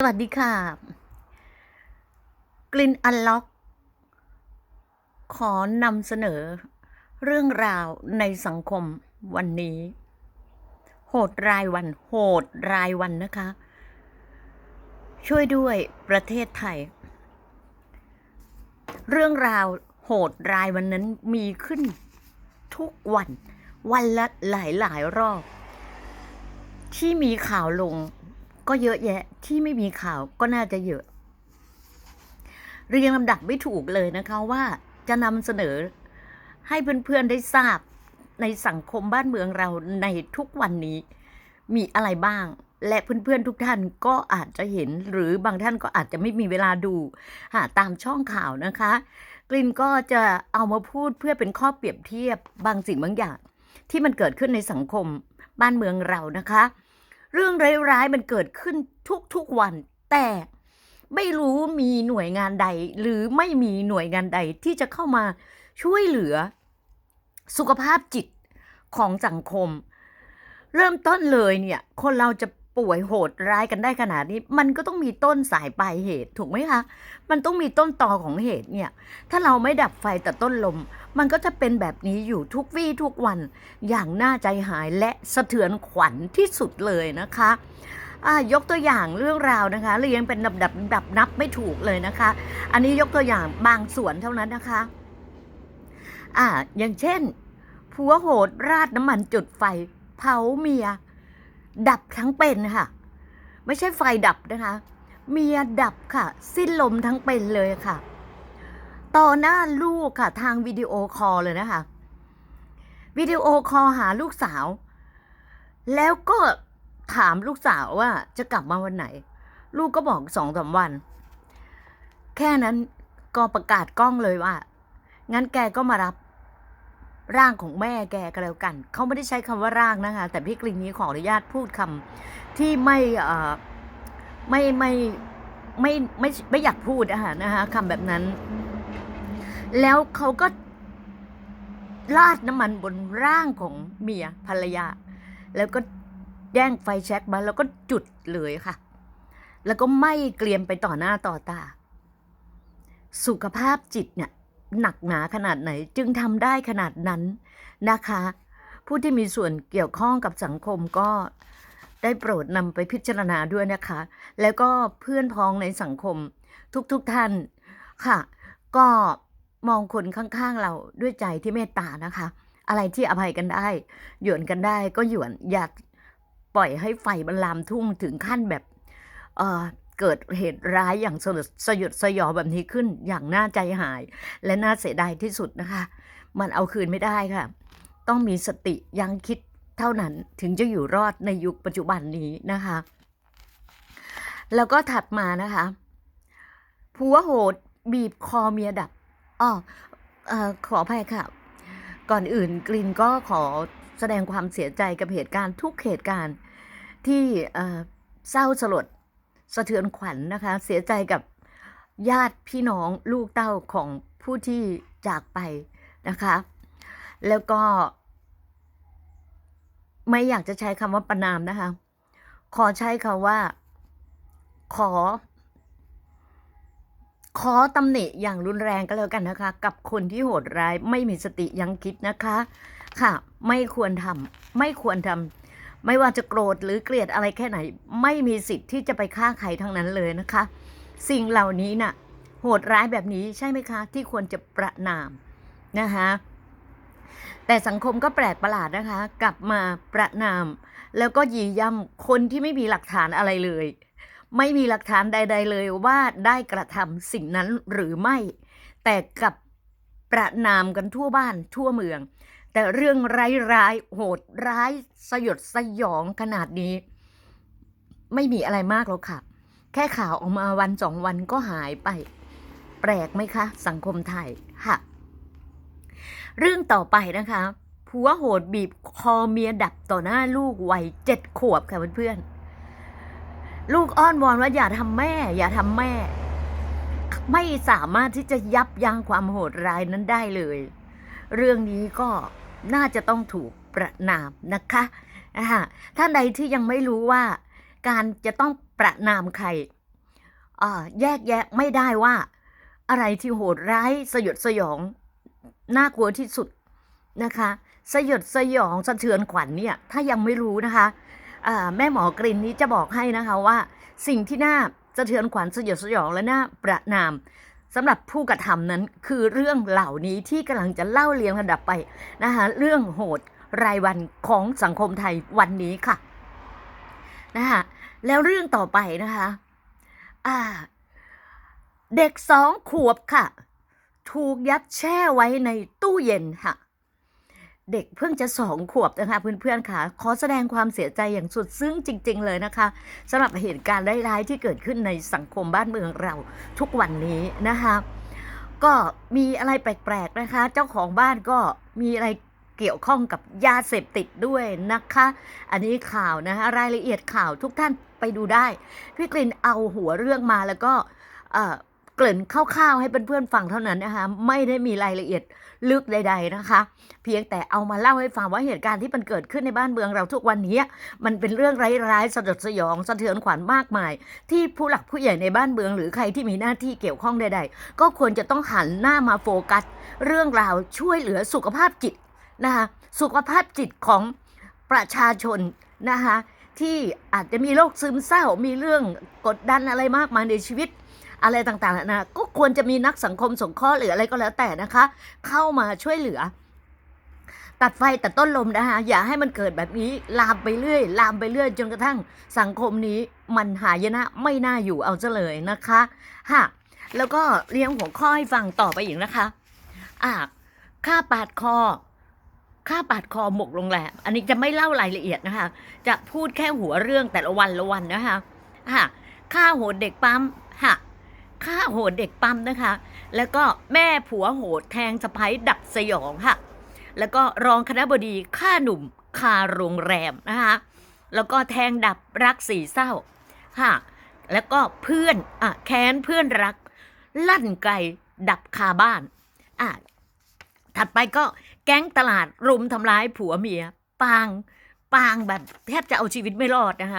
สวัสดีค่ะ กลิ่นอันล็อก ขอนำเสนอ เรื่องราวในสังคมวันนี้ โหดรายวัน โหดรายวันนะคะ ช่วยด้วยประเทศไทย เรื่องราวโหดรายวันนั้นมีขึ้นทุกวัน วันละหลายหลายรอบ ที่มีข่าวลง ก็เยอะแยะที่ไม่มีข่าวก็น่าจะเยอะ เรียงลำดับไม่ถูกเลยนะคะว่าจะนำเสนอให้เพื่อนๆได้ทราบในสังคมบ้านเมืองเราในทุกวันนี้มีอะไรบ้าง และเพื่อนๆทุกท่านก็อาจจะเห็น หรือบางท่านก็อาจจะไม่มีเวลาดูหาตามช่องข่าวนะคะ กลินก็จะเอามาพูดเพื่อเป็นข้อเปรียบเทียบบางสิ่งบางอย่าง ที่มันเกิดขึ้นในสังคมบ้านเมืองเรานะคะ เรื่องร้ายๆมันเกิดขึ้นทุกๆวัน แต่ไม่รู้มีหน่วยงานใด หรือไม่มีหน่วยงานใดที่จะเข้ามาช่วยเหลือ สุขภาพจิตของสังคม เริ่มต้นเลยเนี่ย คนเราจะ ป่วยโหดร้ายกันได้ขนาดนี้ มันก็ต้องมีต้นสายปลายเหตุถูกไหมคะ มันต้องมีต้นตอของเหตุเนี่ย ถ้าเราไม่ดับไฟแต่ต้นลม มันก็จะเป็นแบบนี้อยู่ทุกวี่ทุกวัน อย่างน่าใจหายและสะเทือนขวัญที่สุดเลยนะคะยกตัวอย่างเรื่องราวนะคะเรียงเป็นดับดับดับนับไม่ถูกเลยนะคะ อันนี้ยกตัวอย่างบางส่วนเท่านั้นนะคะอ่าอย่างเช่นผัวโหดราดน้ำมันจุดไฟ เผาเมีย ดับทั้งเป็นค่ะ ไม่ใช่ไฟดับนะคะ เมียดับค่ะ สิ้นลมทั้งเป็นเลยค่ะ ต่อหน้าลูกค่ะ ทางวิดีโอคอลเลยนะคะ วิดีโอคอลหาลูกสาว แล้วก็ถามลูกสาวว่าจะกลับมาวันไหน ลูกก็บอกสองสามวัน แค่นั้นก็ประกาศกล้องเลยว่า งั้นแกก็มารับ ร่างของแม่แกก็แล้วกัน เขาไม่ได้ใช้คำว่าร่างนะคะ แต่พี่กลิ่นนี้ขออนุญาตพูดคำที่ไม่เอ่อไม่ไม่ไม่ไม่ไม่ไม่อยากพูดอะะนะคะคำแบบนั้น แล้วเขาก็ราดน้ำมันบนร่างของเมียภรรยา แล้วก็แย่งไฟแช็กมาแล้วก็จุดเลยค่ะ แล้วก็ไหม้เกลียมไปต่อหน้าต่อตา สุขภาพจิตเนี่ย หนักหนาขนาดไหนจึงทำได้ขนาดนั้นนะคะ ผู้ที่มีส่วนเกี่ยวข้องกับสังคมก็ได้โปรดนำไปพิจารณาด้วยนะคะ แล้วก็เพื่อนพ้องในสังคมทุกๆทท่านค่ะ ก็มองคนข้างๆเราด้วยใจที่เมตตานะคะ อะไรที่อภัยกันได้ หยวนกันได้ก็หยวนอยากปล่อยให้ไฟมันลามทุ่งถึงขั้นแบบเอ่อ เกิดเหตุร้ายอย่างสลดสยดสยองแบบนี้ขึ้นอย่างน่าใจหาย และน่าเสียดายที่สุดนะคะ มันเอาคืนไม่ได้ค่ะ ต้องมีสติยังคิดเท่านั้นถึงจะอยู่รอดในยุคปัจจุบันนี้นะคะ แล้วก็ถัดมานะคะผัวโหดบีบคอเมียดับอ้อขออภัยค่ะ ก่อนอื่นกลินก็ขอแสดงความเสียใจกับเหตุการณ์ทุกเหตุการณ์ที่เศร้าสลด สะเทือนขวัญนะคะ เสียใจกับญาติพี่น้องลูกเต้าของผู้ที่จากไปนะคะ แล้วก็ ไม่อยากจะใช้คำว่าประนามนะคะ ขอใช้คำว่า ขอ ขอตำหนิอย่างรุนแรงก็แล้วกันนะคะ กับคนที่โหดร้ายไม่มีสติยังคิดนะคะ ค่ะ ไม่ควรทำไม่ควรทำ ไม่ว่าจะโกรธหรือเกลียดอะไรแค่ไหน ไม่มีสิทธิ์ที่จะไปฆ่าใครทั้งนั้นเลยนะคะ สิ่งเหล่านี้น่ะโหดร้ายแบบนี้ใช่ไหมคะ ที่ควรจะประนามนะคะแต่สังคมก็แปลกประหลาดนะคะ กลับมาประนาม แล้วก็ยีย่ำคนที่ไม่มีหลักฐานอะไรเลย ไม่มีหลักฐานใด ๆ เลยว่าได้กระทำสิ่งนั้นหรือไม่ แต่กลับประนามกันทั่วบ้านทั่วเมือง แต่เรื่องร้ายๆโหดร้ายสยดสยองขนาดนี้ ไม่มีอะไรมากหรอกค่ะ แค่ข่าวออกมาวันสองวันก็หายไป แปลกไหมคะ สังคมไทยค่ะ เรื่องต่อไปนะคะผัวโหดบีบคอเมียดับต่อหน้าลูกวัยเจ็ดขวบค่ะเพื่อนๆ ลูกอ้อนวอนว่าอย่าทำแม่ อย่าทำแม่ ไม่สามารถที่จะยับยั้งความโหดร้ายนั้นได้เลย เรื่องนี้ก็ น่าจะต้องถูกประนามนะคะอ่าท่านใดที่ยังไม่รู้ว่า การจะต้องประนามใครแยกแยะไม่ได้ว่า อะไรที่โหดร้ายสยดสยอง น่ากลัวที่สุดนะคะ สยดสยองสะเทือนขวัญเนี่ย ถ้ายังไม่รู้นะคะแม่หมอกรินนี้จะบอกให้นะคะว่า สิ่งที่น่าสะเทือนขวัญสยดสยองและน่าประนาม สำหรับผู้กระทำนั้นคือเรื่องเหล่านี้ที่กำลังจะเล่าเรียงระดับไปนะคะเรื่องโหดรายวันของสังคมไทยวันนี้ค่ะนะคะแล้วเรื่องต่อไปนะคะอ่าเด็กสองขวบค่ะ ถูกยัดแช่ไว้ในตู้เย็นค่ะ เด็กเพิ่งจะสองขวบนะคะเพื่อนๆค่ะ ขอแสดงความเสียใจอย่างสุดซึ้งจริง ๆ เลยนะคะสำหรับเหตุการณ์ร้ายๆที่เกิดขึ้นในสังคมบ้านเมืองเราทุกวันนี้นะคะก็มีอะไรแปลกๆนะคะ เจ้าของบ้านก็มีอะไรเกี่ยวข้องกับยาเสพติดด้วยนะคะ อันนี้ข่าวนะคะรายละเอียดข่าวทุกท่านไปดูได้ พี่กลินเอาหัวเรื่องมาแล้วก็ เกริ่นคร่าวๆให้เพื่อนๆฟังเท่านั้นนะคะ ไม่ได้มีรายละเอียดลึกใด ๆนะคะ เพียงแต่เอามาเล่าให้ฟังว่าเหตุการณ์ที่มันเกิดขึ้นในบ้านเมืองเราทุกวันนี้ มันเป็นเรื่องร้ายๆสยดสยองสะเทือนขวัญมากมาย ที่ผู้หลักผู้ใหญ่ในบ้านเมือง หรือใครที่มีหน้าที่เกี่ยวข้องใด ๆ ก็ควรจะต้องหันหน้ามาโฟกัส เรื่องราวช่วยเหลือสุขภาพจิตนะคะสุขภาพจิตของประชาชนนะคะที่อาจจะมีโรคซึมเศร้ามีเรื่องกดดันอะไรมากมายในชีวิต อะไรต่างๆนะก็ควรจะมีนักสังคมสงเคราะห์หรืออะไรก็แล้วแต่นะคะ เข้ามาช่วยเหลือ ตัดไฟตัดต้นลมนะคะอย่าให้มันเกิดแบบนี้ลามไปเรื่อย ลามไปเรื่อยจนกระทั่งสังคมนี้มันหายนะไม่น่าอยู่เอาซะเลยนะคะฮะแล้วก็เรียงหัวข้อให้ฟังต่อไปอีกนะคะอ่าค่าปาดคอค่าปาดคอหมกโรงแรมอันนี้จะไม่เล่ารายละเอียดนะคะ จะพูดแค่หัวเรื่องแต่ละวันละวันนะคะค่ะค่าโหดเด็กปั๊มค่ะ ค่าโหดเด็กปั๊มนะคะ แล้วก็แม่ผัวโหดแทงสะพ้ยดับสยองค่ะ แล้วก็รองคณะบดีฆ่าหนุ่มคาโรงแรมนะคะแล้วก็แทงดับรักสี่เศร้าค่ะแล้วก็เพื่อนอะแค้นเพื่อนรัก ลั่นไกลดับคาบ้านอะถัดไปก็แก๊งตลาดรุมทำร้ายผัวเมีย ปาง ปางแบบแทบจะเอาชีวิตไม่รอดนะคะ